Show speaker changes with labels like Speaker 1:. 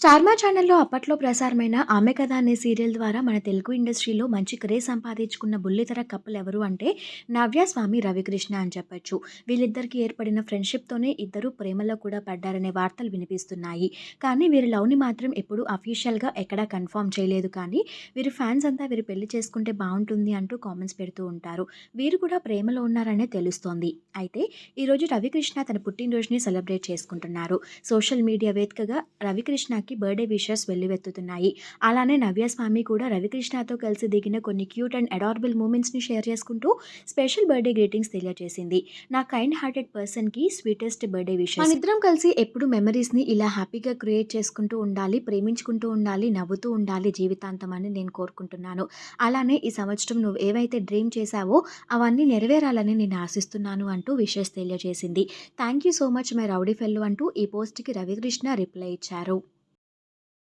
Speaker 1: స్టార్మా ఛానల్‌లో అప్పట్లో ప్రసారమైన 'ఆమె కథ' అనే సీరియల్ ద్వారా మన తెలుగు ఇండస్ట్రీలో మంచి క్రేజ్ సంపాదించుకున్న బుల్లితెర కప్పులు ఎవరు అంటే నవ్య స్వామి, రవికృష్ణ అని చెప్పొచ్చు. వీళ్ళిద్దరికీ ఏర్పడిన ఫ్రెండ్‌షిప్‌తోనే ఇద్దరు ప్రేమలో కూడా పడ్డారనే వార్తలు వినిపిస్తున్నాయి. కానీ వీరి లవ్‌ని మాత్రం ఎప్పుడూ అఫీషియల్‌గా ఎక్కడా కన్ఫర్మ్ చేయలేదు కానీ వీరి ఫ్యాన్స్ అంతా వీరు పెళ్ళి చేసుకుంటే బాగుంటుంది అంటూ కామెంట్స్ పెడుతూ ఉంటారు. వీరు కూడా ప్రేమలో ఉన్నారనే తెలుస్తోంది. అయితే ఈరోజు రవికృష్ణ తన పుట్టినరోజుని సెలబ్రేట్ చేసుకుంటున్నారు. సోషల్ మీడియా వేదికగా రవికృష్ణకి బర్త్‌డే విషెస్ వెల్లువెత్తుతున్నాయి. అలానే నవ్య స్వామి కూడా రవికృష్ణతో కలిసి దిగిన కొన్ని క్యూట్ అండ్ అడారబుల్ మూమెంట్స్‌ని షేర్ చేసుకుంటూ స్పెషల్ బర్త్‌డే గ్రీటింగ్స్ తెలియజేసింది. నా కైండ్ హార్టెడ్ పర్సన్‌కి స్వీటెస్ట్ బర్త్‌డే విషెస్. మనిద్దరం కలిసి ఎప్పుడు మెమరీస్‌ని ఇలా హ్యాపీగా క్రియేట్ చేసుకుంటూ ఉండాలి, ప్రేమించుకుంటూ ఉండాలి, నవ్వుతూ ఉండాలి జీవితాంతం అని నేను కోరుకుంటున్నాను. అలానే ఈ సంవత్సరం నువ్వు ఏవైతే డ్రీమ్ చేశావో అవన్నీ నెరవేరాలని నేను ఆశిస్తున్నాను అంటూ విషెస్ తెలియజేసింది. Thank you so much my rowdy fellow అంటూ ఈ పోస్ట్‌కి రవికృష్ణ రిప్లై ఇచ్చారు.